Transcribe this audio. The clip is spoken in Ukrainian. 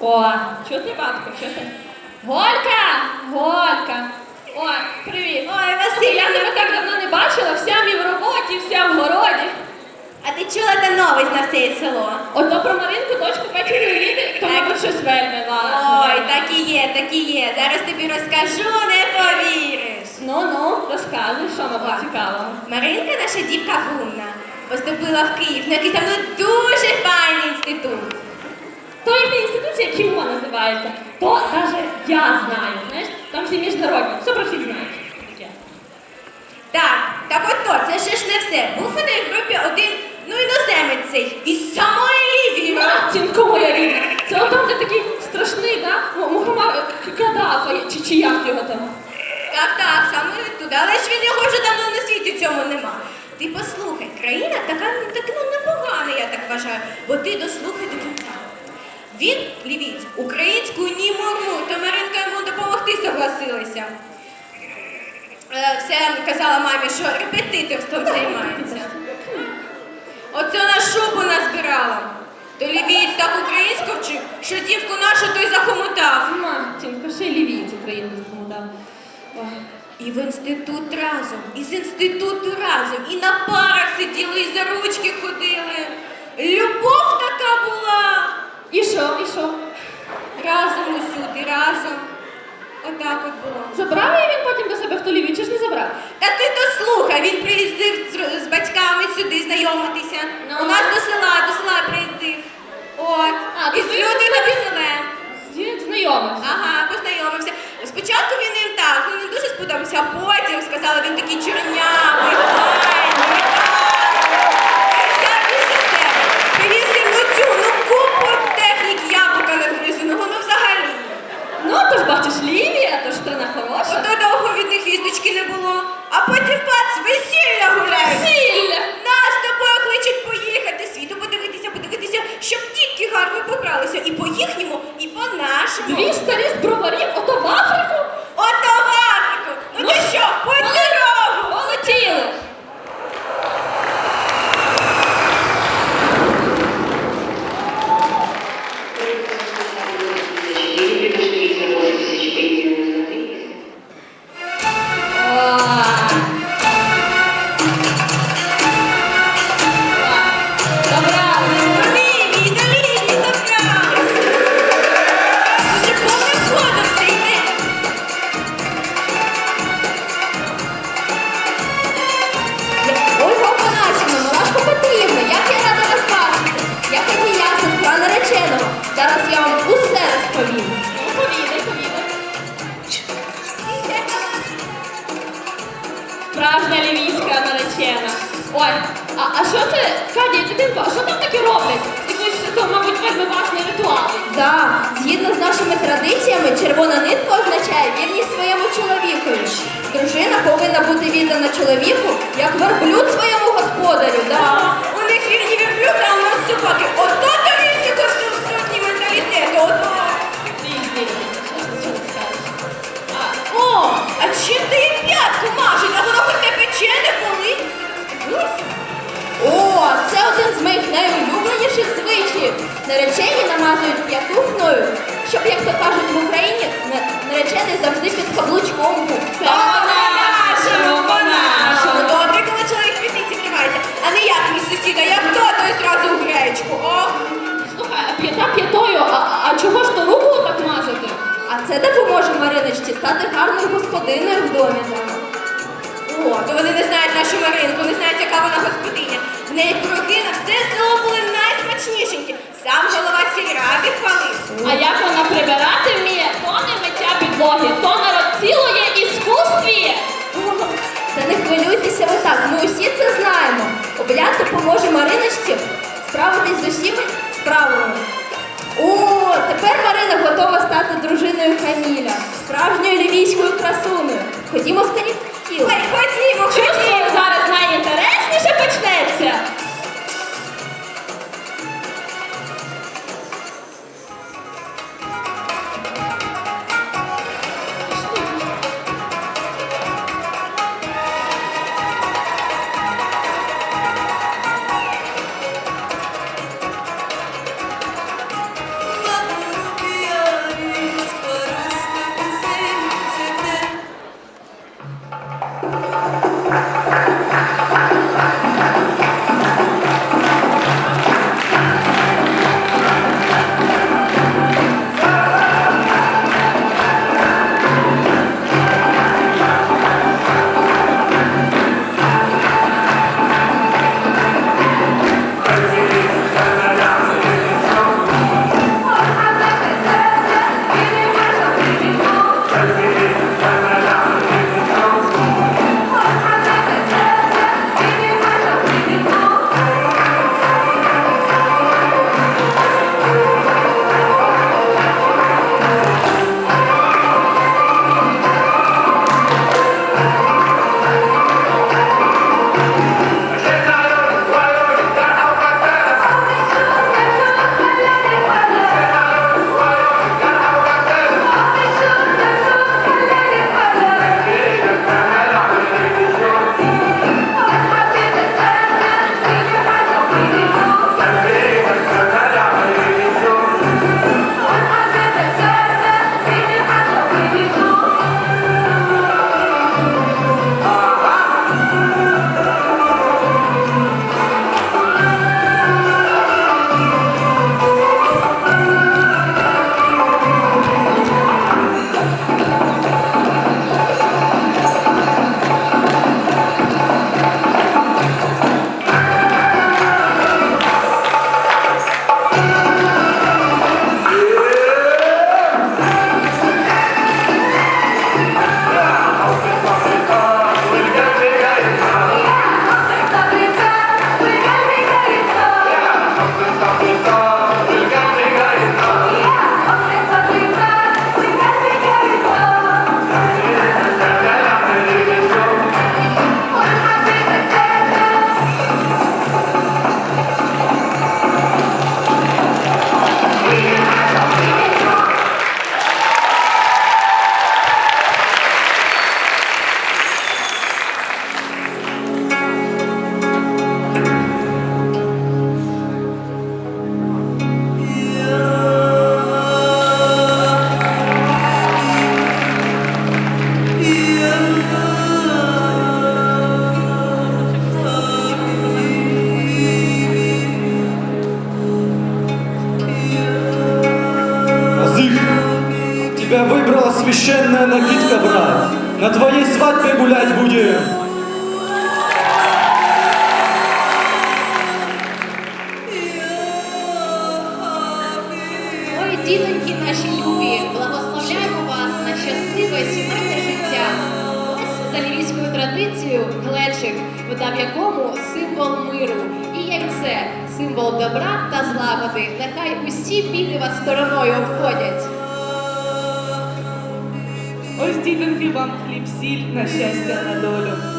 О, чути, бабко, чути? Голька! Голька! О, привіт! Ой, Василь, Я тебе так давно не бачила, вся в роботі, вся в городі. а ти чула та новость на все село? Ото про Маринку, дочку Петі Леоніди, то, мабуть, щось вельми ладно. Ой, так і є, так і є. Зараз тобі розкажу, не повіриш. Ну, ну, розказуй, що мабуть цікавого. Маринка, наша дівка гумна, поступила в Київ на якийсь там дуже файний інститут. То є інституція КІМО називається. То навіть я знаю, знаєш, там всі міжнародні, все про всіх знають. Так, так от то, це ще ж не все. Був у неї в групі один, ну іноземець цей, із самої Лівії. Матінко моя рідна. Це отам, де такий страшний, да? М- Мухаммад Каддафа, чи, чи як його там? Так, так, саме туди. Але ж він його вже давно на світі цьому нема. Ти послухай, країна така, ну так ну непогана, я так вважаю. Бо ти дослухай до. Він, лівіць, українською ні мову, то йому допомогти согласилася. Е, Все казала мамі, що репетиторством займається. Оце на шубу назбирала. То лівіць так українську вчив, що дівку нашу той захомутав. Матінко, ще й лівіць Україну допомагав. І в інститут разом, і з інституту разом, і на парах сиділи, і за ручки ходили. Любов така була. І що, і що? Разом усюди, разом. Отак от було. Забрав її він потім до себе в Толіві, чи ж не забрав? Та ти то слухай, він приїздив з, з батьками сюди знайомитися. Ну. У нас до села, до села приїздив. Бачиш, Лівія, то ж страна хороша. Ото довго від них вісточки не було. А потім пац, весілля гуляють. Весілля! Нас з тобою кличуть поїхати, світу подивитися, подивитися, щоб тітки гарно побралися. І по їхньому, і по нашому. Дві старі з броварів, ото а, що це, Кадія, дитинко, а що там таке роблять? Якийсь, то, мабуть, вельми важний ритуал. Так, згідно з нашими традиціями, червона нитка означає вірність своєму чоловікові. Дружина повинна бути віддана чоловіку, як верблюд своєму господарю. Да. У них вірні верблюди, а у нас собаки. Ото щоб, як то кажуть в Україні, на- наречений завжди під каблучком був. По-нашому, по-нашому. добре, коли чоловік п'ятиці тримається, а не як мій сусіда, як то, то й зразу в гречку. Слухай, а п'ята п'ятою, а, а чого ж то руку так мазати? А це допоможе Мариночці стати гарною господиною в домі. О, то вони не знають нашу Маринку, не знають, яка вона господиня. В неї пироги на все село були найсмачнішенькі. Сам голова сільради хвалив. А як вона прибирати вміє, то не миття підлоги, то народ цілує іскусстві. О, Та не хвилюйтеся ви так, ми усі це знаємо. Обряд допоможе Мариночці справитись з усіма справами. О, тепер Марина готова стати дружиною Каміля, справжньою лівійською красунею. Ходімо скоріше. Ой, ходімо, Чувствую, ходімо. зараз найінтересніше символ добра та злагоди. Нехай усі біди вас стороною обходять. Ось дітинки вам хліб сіль на щастя на долю.